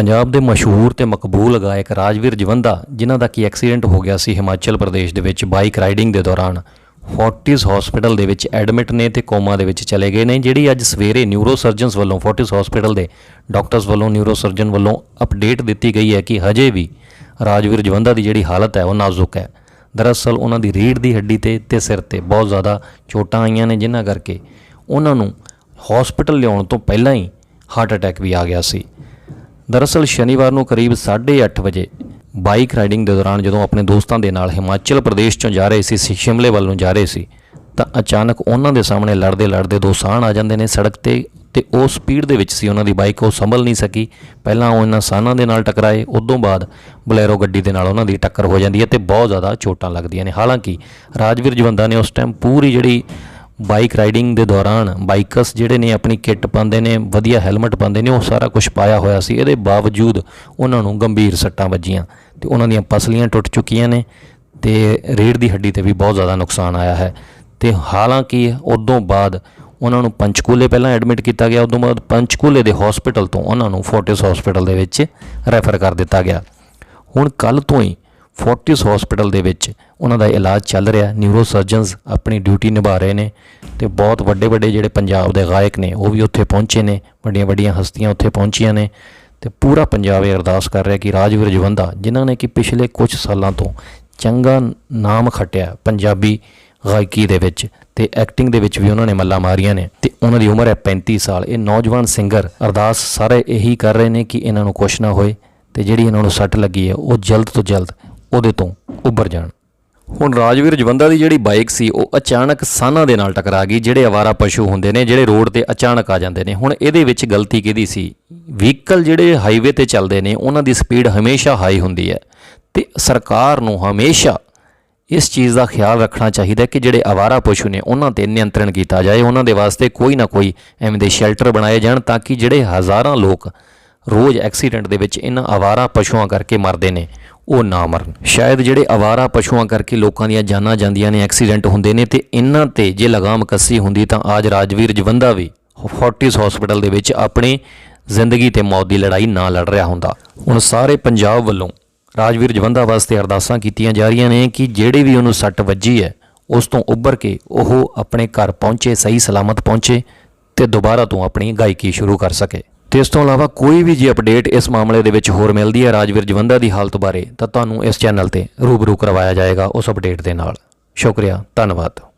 ਪੰਜਾਬ ਦੇ ਮਸ਼ਹੂਰ ਤੇ ਮਕਬੂਲ ਗਾਇਕ ਰਾਜਵੀਰ ਜਵੰਦਾ, ਜਿਨ੍ਹਾਂ ਦਾ ਕੀ ਐਕਸੀਡੈਂਟ ਹੋ ਗਿਆ ਸੀ ਹਿਮਾਚਲ ਪ੍ਰਦੇਸ਼ ਦੇ ਵਿੱਚ ਬਾਈਕ ਰਾਈਡਿੰਗ ਦੇ ਦੌਰਾਨ। ਫੋਰਟਿਸ ਹਸਪੀਟਲ ਦੇ ਵਿੱਚ ਐਡਮਿਟ ਨੇ ਤੇ ਕੋਮਾ ਦੇ ਵਿੱਚ ਚਲੇ ਗਏ ਨੇ, ਜਿਹੜੀ ਅੱਜ ਸਵੇਰੇ ਨਿਊਰੋ ਸਰਜਨਸ ਵੱਲੋਂ ਫੋਰਟਿਸ ਹਸਪੀਟਲ ਦੇ ਡਾਕਟਰਸ ਵੱਲੋਂ ਨਿਊਰੋ ਸਰਜਨ ਵੱਲੋਂ ਅਪਡੇਟ ਦਿੱਤੀ ਗਈ ਹੈ ਕਿ ਹਜੇ ਵੀ ਰਾਜਵੀਰ ਜਵੰਦਾ ਦੀ ਜਿਹੜੀ ਹਾਲਤ ਹੈ ਉਹ ਨਾਜ਼ੁਕ ਹੈ। ਦਰਅਸਲ ਉਹਨਾਂ ਦੀ ਰੀੜ੍ਹ ਦੀ ਹੱਡੀ ਤੇ ਤੇ ਸਿਰ ਤੇ ਬਹੁਤ ਜ਼ਿਆਦਾ ਚੋਟਾਂ ਆਈਆਂ ਨੇ, ਜਿਨ੍ਹਾਂ ਕਰਕੇ ਉਹਨਾਂ ਨੂੰ ਹਸਪੀਟਲ ਲਿਆਉਣ ਤੋਂ ਪਹਿਲਾਂ ਹੀ ਹਾਰਟ ਅਟੈਕ ਵੀ ਆ ਗਿਆ ਸੀ। ਦਰਅਸਲ ਸ਼ਨੀਵਾਰ ਨੂੰ ਕਰੀਬ 8:30 ਵਜੇ ਬਾਈਕ ਰਾਈਡਿੰਗ ਦੇ ਦੌਰਾਨ ਜਦੋਂ ਆਪਣੇ ਦੋਸਤਾਂ ਦੇ ਨਾਲ ਹਿਮਾਚਲ ਪ੍ਰਦੇਸ਼ ਚੋਂ ਜਾ ਰਹੇ ਸੀ ਸ਼ਿਮਲੇ ਵੱਲ ਨੂੰ ਜਾ ਰਹੇ ਸੀ, ਤਾਂ ਅਚਾਨਕ ਉਹਨਾਂ ਦੇ ਸਾਹਮਣੇ ਲੜਦੇ ਲੜਦੇ ਦੋ ਸਾਹਣ ਆ ਜਾਂਦੇ ਨੇ ਸੜਕ ਤੇ ਤੇ ਉਹ ਸਪੀਡ ਦੇ ਵਿੱਚ ਸੀ ਉਹਨਾਂ ਦੀ ਬਾਈਕ, ਉਹ ਸੰਭਲ ਨਹੀਂ ਸਕੀ। ਪਹਿਲਾਂ ਉਹ ਇਹਨਾਂ ਸਾਹਨਾਂ ਦੇ ਨਾਲ ਟਕਰਾਏ, ਉਦੋਂ ਬਾਅਦ ਬਲੈਰੋ ਗੱਡੀ ਦੇ ਨਾਲ ਉਹਨਾਂ ਦੀ ਟੱਕਰ ਹੋ ਜਾਂਦੀ ਹੈ ਤੇ ਬਹੁਤ ਜ਼ਿਆਦਾ ਚੋਟਾਂ ਲੱਗਦੀਆਂ ਨੇ। ਹਾਲਾਂਕਿ ਰਾਜਵੀਰ ਜਵੰਦਾ ਨੇ ਉਸ ਟਾਈਮ ਪੂਰੀ ਜਿਹੜੀ ਬਾਈਕ ਰਾਈਡਿੰਗ ਦੇ ਦੌਰਾਨ ਬਾਈਕਰਸ ਜਿਹੜੇ ਨੇ ਆਪਣੀ ਕਿੱਟ ਪਾਉਂਦੇ ਨੇ, ਵਧੀਆ ਹੈਲਮਟ ਪਾਉਂਦੇ ਨੇ, ਉਹ ਸਾਰਾ ਕੁਝ ਪਾਇਆ ਹੋਇਆ ਸੀ। ਇਹਦੇ ਬਾਵਜੂਦ ਉਹਨਾਂ ਨੂੰ ਗੰਭੀਰ ਸੱਟਾਂ ਵੱਜੀਆਂ ਤੇ ਉਹਨਾਂ ਦੀਆਂ ਪਸਲੀਆਂ ਟੁੱਟ ਚੁੱਕੀਆਂ ਨੇ ਤੇ ਰੀੜ੍ਹ ਦੀ ਹੱਡੀ ਤੇ ਵੀ ਬਹੁਤ ਜ਼ਿਆਦਾ ਨੁਕਸਾਨ ਆਇਆ ਹੈ। ਤੇ ਹਾਲਾਂਕਿ ਉਦੋਂ ਬਾਅਦ ਉਹਨਾਂ ਨੂੰ ਪੰਚਕੂਲੇ ਪਹਿਲਾਂ ਐਡਮਿਟ ਕੀਤਾ ਗਿਆ, ਉਦੋਂ ਬਾਅਦ ਪੰਚਕੂਲੇ ਦੇ ਹਸਪੀਟਲ ਤੋਂ ਉਹਨਾਂ ਨੂੰ ਫੋਰਟਿਸ ਹਸਪੀਟਲ ਦੇ ਵਿੱਚ ਰੈਫਰ ਕਰ ਦਿੱਤਾ ਗਿਆ। ਹੁਣ ਕੱਲ ਤੋਂ ਹੀ ਫੋਰਟਿਸ ਹਸਪੀਟਲ ਦੇ ਵਿੱਚ ਉਹਨਾਂ ਦਾ ਇਲਾਜ ਚੱਲ ਰਿਹਾ। ਨਿਊਰੋ ਸਰਜਨਸ ਆਪਣੀ ਡਿਊਟੀ ਨਿਭਾ ਰਹੇ ਨੇ ਤੇ ਬਹੁਤ ਵੱਡੇ ਵੱਡੇ ਜਿਹੜੇ ਪੰਜਾਬ ਦੇ ਗਾਇਕ ਨੇ, ਉਹ ਵੀ ਉੱਥੇ ਪਹੁੰਚੇ ਨੇ। ਵੱਡੀਆਂ ਵੱਡੀਆਂ ਹਸਤੀਆਂ ਉੱਥੇ ਪਹੁੰਚੀਆਂ ਨੇ ਤੇ ਪੂਰਾ ਪੰਜਾਬ ਇਹ ਅਰਦਾਸ ਕਰ ਰਿਹਾ ਕਿ ਰਾਜਵੀਰ ਜਵੰਦਾ, ਜਿਨ੍ਹਾਂ ਨੇ ਕਿ ਪਿਛਲੇ ਕੁਝ ਸਾਲਾਂ ਤੋਂ ਚੰਗਾ ਨਾਮ ਖੱਟਿਆ ਪੰਜਾਬੀ ਗਾਇਕੀ ਦੇ ਵਿੱਚ ਤੇ ਐਕਟਿੰਗ ਦੇ ਵਿੱਚ ਵੀ ਉਹਨਾਂ ਨੇ ਮੱਲਾਂ ਮਾਰੀਆਂ ਨੇ ਤੇ ਉਹਨਾਂ ਦੀ ਉਮਰ ਹੈ 35 ਸਾਲ। ਇਹ ਨੌਜਵਾਨ ਸਿੰਗਰ ਅਰਦਾਸ ਸਾਰੇ ਇਹੀ ਕਰ ਰਹੇ ਨੇ ਕਿ ਇਹਨਾਂ ਨੂੰ ਕੁਛ ਨਾ ਹੋਏ ਤੇ ਜਿਹੜੀ ਇਹਨਾਂ ਨੂੰ ਸੱਟ ਲੱਗੀ ਹੈ, ਉਹ ਜਲਦ ਤੋਂ ਜਲਦ ਉਹਦੇ ਤੋਂ ਉੱਭਰ ਜਾਣ। ਹੁਣ ਰਾਜਵੀਰ ਜਵੰਦਾ ਦੀ ਜਿਹੜੀ ਬਾਈਕ ਸੀ, ਉਹ ਅਚਾਨਕ ਸਾਨਾ ਦੇ ਨਾਲ ਟਕਰਾ ਗਈ, ਜਿਹੜੇ ਅਵਾਰਾ ਪਸ਼ੂ ਹੁੰਦੇ ਨੇ, ਜਿਹੜੇ ਰੋਡ ਤੇ ਅਚਾਨਕ ਆ ਜਾਂਦੇ ਨੇ। ਹੁਣ ਇਹਦੇ ਵਿੱਚ ਗਲਤੀ ਕਿਹਦੀ ਸੀ? ਵਹੀਕਲ ਜਿਹੜੇ ਹਾਈਵੇ ਤੇ ਚੱਲਦੇ ਨੇ, ਉਹਨਾਂ ਦੀ ਸਪੀਡ ਹਮੇਸ਼ਾ ਹਾਈ ਹੁੰਦੀ ਹੈ ਤੇ ਸਰਕਾਰ ਨੂੰ ਹਮੇਸ਼ਾ ਇਸ ਚੀਜ਼ ਦਾ ਖਿਆਲ ਰੱਖਣਾ ਚਾਹੀਦਾ ਕਿ ਜਿਹੜੇ ਅਵਾਰਾ ਪਸ਼ੂ ਨੇ, ਉਹਨਾਂ ਤੇ ਨਿਯੰਤਰਣ ਕੀਤਾ ਜਾਏ। ਉਹਨਾਂ ਦੇ ਵਾਸਤੇ ਕੋਈ ਨਾ ਕੋਈ ਐਵੇਂ ਦੇ ਸ਼ੈਲਟਰ ਬਣਾਏ ਜਾਣ ਤਾਂ ਕਿ ਜਿਹੜੇ ਹਜ਼ਾਰਾਂ ਲੋਕ ਰੋਜ਼ ਐਕਸੀਡੈਂਟ ਦੇ ਵਿੱਚ ਇਹਨਾਂ ਅਵਾਰਾ ਪਸ਼ੂਆਂ ਕਰਕੇ ਮਰਦੇ ਨੇ। ਉਹ ਨਾ ਮਰਨ। ਸ਼ਾਇਦ ਜਿਹੜੇ ਅਵਾਰਾ ਪਸ਼ੂਆਂ ਕਰਕੇ ਲੋਕਾਂ ਦੀਆਂ ਜਾਨਾਂ ਜਾਂਦੀਆਂ ਨੇ, ਐਕਸੀਡੈਂਟ ਹੁੰਦੇ ਨੇ ਤੇ ਇਹਨਾਂ ਤੇ ਜੇ ਲਗਾਮ ਕੱਸੀ ਹੁੰਦੀ ਤਾਂ ਅੱਜ ਰਾਜਵੀਰ ਜਵੰਦਾ ਵੀ ਫੋਰਟਿਸ ਹਸਪੀਟਲ ਦੇ ਵਿੱਚ ਆਪਣੀ ਜ਼ਿੰਦਗੀ ਤੇ ਮੌਤ ਦੀ ਲੜਾਈ ਨਾ ਲੜ ਰਿਹਾ ਹੁੰਦਾ। ਹੁਣ ਸਾਰੇ ਪੰਜਾਬ ਵੱਲੋਂ ਰਾਜਵੀਰ ਜਵੰਦਾ ਵਾਸਤੇ ਅਰਦਾਸਾਂ ਕੀਤੀਆਂ ਜਾ ਰਹੀਆਂ ਨੇ ਕਿ ਜਿਹੜੇ ਵੀ ਉਹਨੂੰ ਸੱਟ ਵੱਜੀ ਹੈ, ਉਸ ਤੋਂ ਉੱਭਰ ਕੇ ਉਹ ਆਪਣੇ ਘਰ ਪਹੁੰਚੇ, ਸਹੀ ਸਲਾਮਤ ਪਹੁੰਚੇ ਤੇ ਦੁਬਾਰਾ ਤੋਂ ਆਪਣੀ ਗਾਇਕੀ ਸ਼ੁਰੂ ਕਰ ਸਕੇ। ਤੇ ਇਸ ਤੋਂ ਇਲਾਵਾ ਕੋਈ ਵੀ ਜੇ ਅਪਡੇਟ ਇਸ ਮਾਮਲੇ ਦੇ ਵਿੱਚ ਹੋਰ ਮਿਲਦੀ ਹੈ, ਰਾਜਵੀਰ ਜਵੰਦਾ ਦੀ ਹਾਲਤ ਬਾਰੇ, ਤਾਂ ਤੁਹਾਨੂੰ ਇਸ ਚੈਨਲ ਤੇ ਰੂਬਰੂ ਕਰਵਾਇਆ ਜਾਏਗਾ ਉਸ ਅਪਡੇਟ ਦੇ ਨਾਲ। ਸ਼ੁਕਰੀਆ, ਧੰਨਵਾਦ।